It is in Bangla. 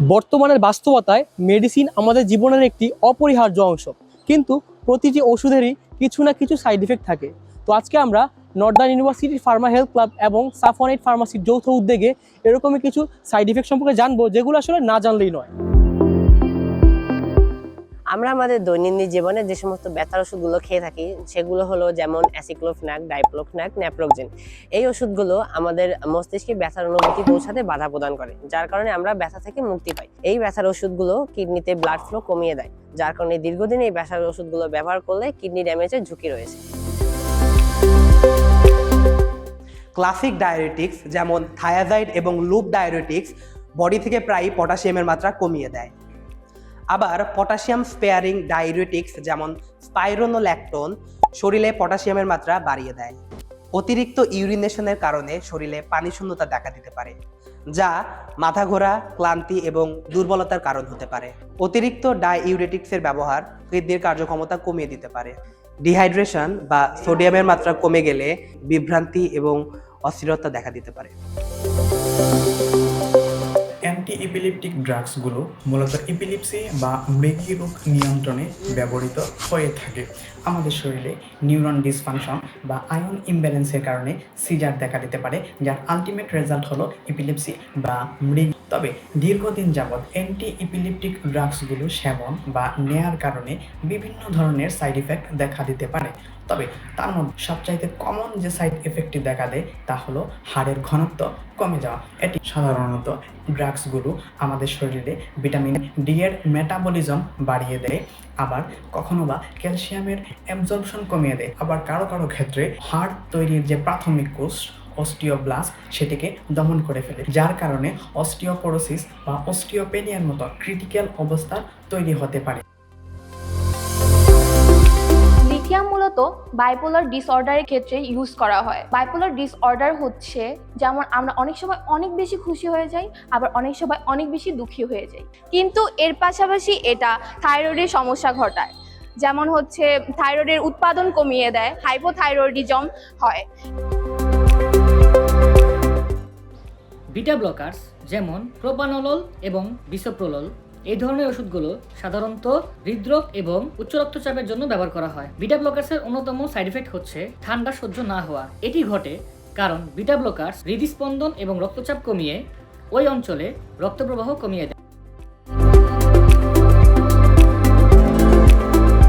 বর্তমানের বাস্তবতায় মেডিসিন আমাদের জীবনের একটি অপরিহার্য অংশ। কিন্তু প্রতিটি ওষুধেরই কিছু না কিছু সাইড ইফেক্ট থাকে। তো আজকে আমরা নর্দার্ন ইউনিভার্সিটির ফার্মা হেলথ ক্লাব এবং সাফানাইট ফার্মাসির যৌথ উদ্যোগে এরকমই কিছু সাইড ইফেক্ট সম্পর্কে জানব, যেগুলো আসলে না জানলেই নয়। আমরা আমাদের দৈনন্দিন জীবনে যে সমস্ত ব্যথার ওষুধগুলো খেয়ে থাকি, সেগুলো হলো যেমন অ্যাসিক্লোফনাক ডাইপ্লোফনাক ন্যাপ্রোকজেন এই ওষুধগুলো আমাদের মস্তিষ্কে ব্যথার অনুভূতি পৌঁছাতে বাধা প্রদান করে, যার কারণে আমরা ব্যথা থেকে মুক্তি পাই। এই ব্যথার ওষুধগুলো কিডনিতে ব্লাড ফ্লো কমিয়ে দেয়, যার কারণে দীর্ঘদিন এই ব্যথার ওষুধগুলো ব্যবহার করলে কিডনি ড্যামেজের ঝুঁকি রয়েছে। ক্লাসিক ডায়োরেটিক্স যেমন থায়াজাইড এবং লুপ ডায়োরেটিক্স বডি থেকে প্রায় পটাশিয়ামের মাত্রা কমিয়ে দেয়। আবার পটাশিয়াম স্পেয়ারিং ডায়োরেটিক্স যেমন স্পাইরোনোল্যাকটোন শরীরে পটাশিয়ামের মাত্রা বাড়িয়ে দেয়। অতিরিক্ত ইউরিনেশনের কারণে শরীরে পানি শূন্যতা দেখা দিতে পারে, যা মাথা ঘোরা ক্লান্তি এবং দুর্বলতার কারণ হতে পারে। অতিরিক্ত ডাইউরেটিক্সের ব্যবহার কিডনির কার্যক্ষমতা কমিয়ে দিতে পারে। ডিহাইড্রেশন বা সোডিয়ামের মাত্রা কমে গেলে বিভ্রান্তি এবং অস্থিরতা দেখা দিতে পারে। ইপিলিপটিক ড্রাগসগুলো মূলত ইপিলিপসি বা মৃগী রোগ নিয়ন্ত্রণে ব্যবহৃত হয়ে থাকে। আমাদের শরীরে নিউরন ডিসফাংশন বা আয়ন ইমব্যালেন্সের কারণে সিজার দেখা দিতে পারে, যার আলটিমেট রেজাল্ট হলো ইপিলিপসি বা মৃগ। তবে দীর্ঘদিন যাবৎ অ্যান্টি ইপিলিপটিক ড্রাগসগুলো সেবন বা নেয়ার কারণে বিভিন্ন ধরনের সাইড ইফেক্ট দেখা দিতে পারে। তবে তার মধ্যে সবচাইতে কমন যে সাইড এফেক্টটি দেখা দেয়, তা হলো হাড়ের ঘনত্ব কমে যাওয়া। এটি সাধারণত ড্রাগসগুলো আমাদের শরীরে ভিটামিন ডি এর মেটাবলিজম বাড়িয়ে দেয়, আবার কখনো বা ক্যালসিয়ামের অ্যাবজর্পশন কমিয়ে দেয়। আবার কারও কারও ক্ষেত্রে হাড় তৈরির যে প্রাথমিক কোষ অস্টিওব্লাস্ট সেটিকে দমন করে ফেলে, যার কারণে অস্টিওপোরোসিস বা অস্টিওপেনিয়ার মতো ক্রিটিক্যাল অবস্থা তৈরি হতে পারে। মূলত বাইপোলার ডিসঅর্ডারের ক্ষেত্রে ইউজ করা হয়। বাইপোলার ডিসঅর্ডার হচ্ছে যেমন আমরা অনেক সময় অনেক বেশি খুশি হয়ে যাই, আবার অনেক সময় অনেক বেশি দুঃখী হয়ে যাই। কিন্তু এর পাশাপাশি এটা থাইরয়েডের সমস্যা ঘটায়। যেমন হচ্ছে থাইরয়েডের উৎপাদন কমিয়ে দেয় হাইপোথাইরয়েডিজম হয়। বিটা ব্লকার্স যেমন প্রোপানলল এবং বিসোপ্রোলল এই ধরনের ওষুধগুলো সাধারণত হৃদরোগ এবং উচ্চ রক্তচাপের জন্য ব্যবহার করা হয়। বিটা ব্লকার্সের অন্যতম সাইড এফেক্ট হচ্ছে ঠান্ডা সহ্য না হওয়া। এটি ঘটে কারণ বিটা ব্লকার্স হৃদস্পন্দন এবং রক্তচাপ কমিয়ে ওই অঞ্চলে রক্তপ্রবাহ কমিয়ে দেয়।